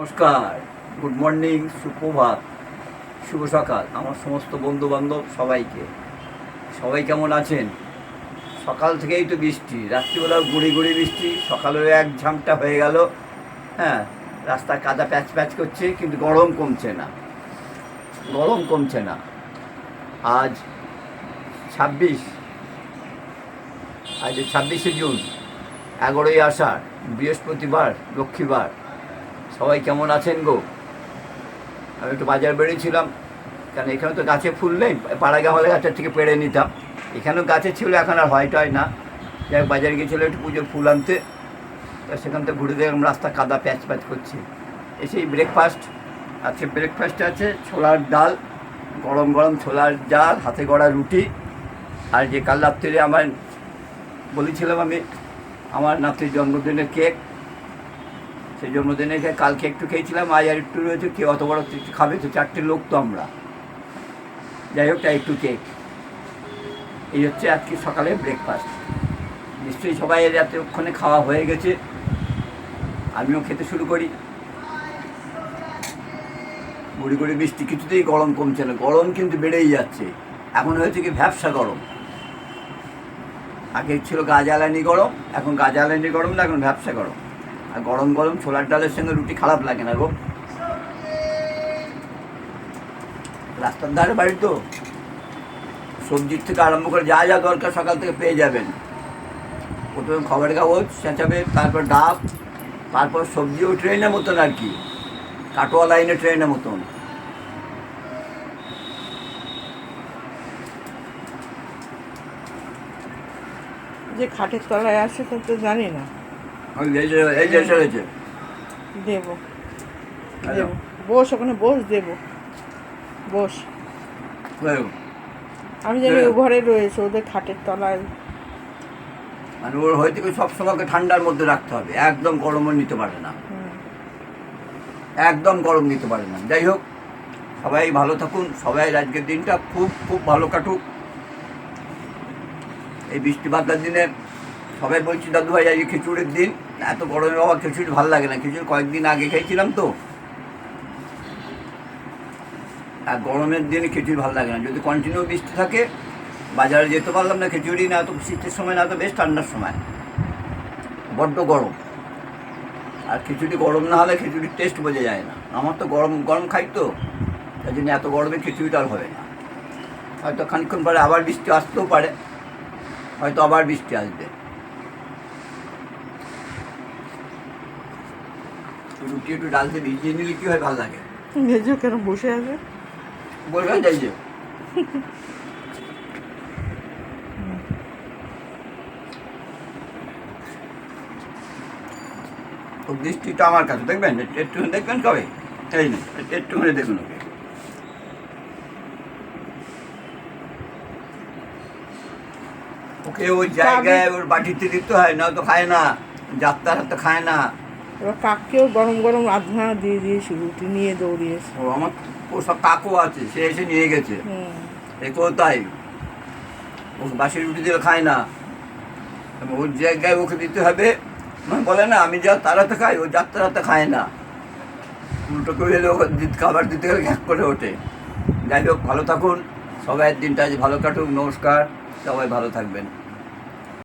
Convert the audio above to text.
নমস্কার। Good morning সুপ্রভাত। শুভ সকাল। আমার সমস্ত বন্ধু বান্ধব সবাইকে। সবাই কেমন আছেন? সকাল থেকেই তো বৃষ্টি। রাত্রিবেলাও গুড়ি গুড়ি বৃষ্টি। সকালেও এক ঝামটা হয়ে গেল। হ্যাঁ রাস্তা কাদা প্যাচ প্যাচ করছে, কিন্তু গরম কমছে না। গরম কমছে না। আজ ছাব্বিশ। আজ ছাব্বিশে জুন, এগারোই আষাঢ়, বৃহস্পতিবার, লক্ষ্মীবার। সবাই কেমন আছেন গো? আমি একটু বাজার বেরিয়েছিলাম। কারণ এখানে তো গাছে ফুল নেই? পাড়াগা হলে গাছের থেকে পেড়ে নিতাম। এখানেও গাছে ছিল, এখন আর হয় টয় না। যাই বাজারে গিয়েছিল একটু পুজোর ফুল আনতে। সেখান থেকে ঘুরে দেখলাম রাস্তা কাদা প্যাচ প্যাচ করছে। এসেই ব্রেকফাস্ট আজকে ব্রেকফাস্টে আছে ছোলার ডাল, গরম গরম ছোলার ডাল, হাতে গড়া রুটি। আর যে কাল রাত্রিরে আমার বলেছিলাম আমি, আমার নাতির জন্মদিনের কেক। সেই জন্মদিনে কালকে একটু খেয়েছিলাম, আজ আর একটু রয়েছে, কে অত বড় খাবে তো চারটে লোক তো আমরা। যাই হোক, তাই একটু কেক। এই হচ্ছে আজকে সকালে ব্রেকফাস্ট নিশ্চয়ই সবাই এতক্ষণে খাওয়া হয়ে গেছে। আমিও খেতে শুরু করি। গুড়ি গুড়ি বৃষ্টি কিছুতেই গরম কমছে না। গরম কিন্তু বেড়েই যাচ্ছে। এখন হয়েছে কি ভ্যাবসা গরম। আগে ছিল গাজালানি গরম, এখন গাজালানি গরম না, এখন ভ্যাবসা গরম। আর গরম গরম ছোলার ডালের সঙ্গে রুটি খারাপ লাগে না গো। রাস্তার ধারে বাড়ি তো। সবজির থেকে আরম্ভ করে যা যা দরকার সকাল থেকে পেয়ে যাবেন। প্রথমে খবরের কাগজ চেঁচাবে, তারপর ডাব, তারপর সবজিও ট্রেনের মতন আর কি। কাটোয়া লাইনে ট্রেনের মতন। যে খাটের তলায় আছে তা তো জানি না। দেব। দেব। বস ওখানে বস দেব। বস। আমি জানি। ও ঘরে রয়েছে ওদের খাটের তলায়। মানে ওর হয়তো সবসময় ঠান্ডার মধ্যে রাখতে হবে। একদম গরমও নিতে পারে না। একদম গরম নিতে পারে না। যাই হোক সবাই ভালো থাকুন। সবাই আজকের দিনটা খুব খুব ভালো কাটুক। এই বৃষ্টি বাদলার দিনে সবাই বলছি, দাদু ভাই, আজকে খিচুড়ির দিন। এত গরমে বাবা খিচুড়ি ভালো লাগে না। খিচুড়ি কয়েকদিন আগে খেয়েছিলাম তো। আর গরমের দিনে খিচুড়ি ভালো লাগে না। যদি কন্টিনিউ বৃষ্টি থাকে, বাজারে যেতে পারলাম না খিচুড়ি, না তো শীতের সময়, না তো বেশ ঠান্ডার সময়। বড্ড গরম। আর খিচুড়ি গরম না হলে খিচুড়ির টেস্ট বোঝা যায় না। আমার তো গরম গরম খাই তো। তাই জন্য এত গরমে খিচুড়িটা আর হবে না। হয়তো খানিক্ষণ পরে আবার বৃষ্টি আসতেও পারে। হয়তো আবার বৃষ্টি আসবে। রুটি একটু ডালতে ভিজিয়ে নিলে কি হয় ভালো লাগে? মেজো কেন বসে আছে? বলবেন যাই যে দৃষ্টিটা আমার কাছে দেখবেন? একটু দেখবেন কবে? এই না একটুখানি দেখুন ওকে। ওকে ওই জায়গায় ওর বাটিতে দিতে হয় না তো খায় না যাত্রার হাতে খায় না। এবার কাককেও গরম গরম আধা দিয়ে দিয়েছি রুটি নিয়ে দৌড়িয়েছে। ও আমার ও সব কাকু আছে সে এসে নিয়ে গেছে। একেও তাই ও বাসি রুটি দিলে খায় না। ওর জায়গায় ওকে দিতে হবে। বলে না আমি যা তারাতে খাই ও যাত্রাতে খায় না। উল্টো করে এলে ওকে খাবার দিতে গেলে ঘ্যাক করে ওঠে। যাই হোক ভালো থাকুন। সবাই দিনটা আজ ভালো কাটুক নমস্কার। সবাই ভালো থাকবেন।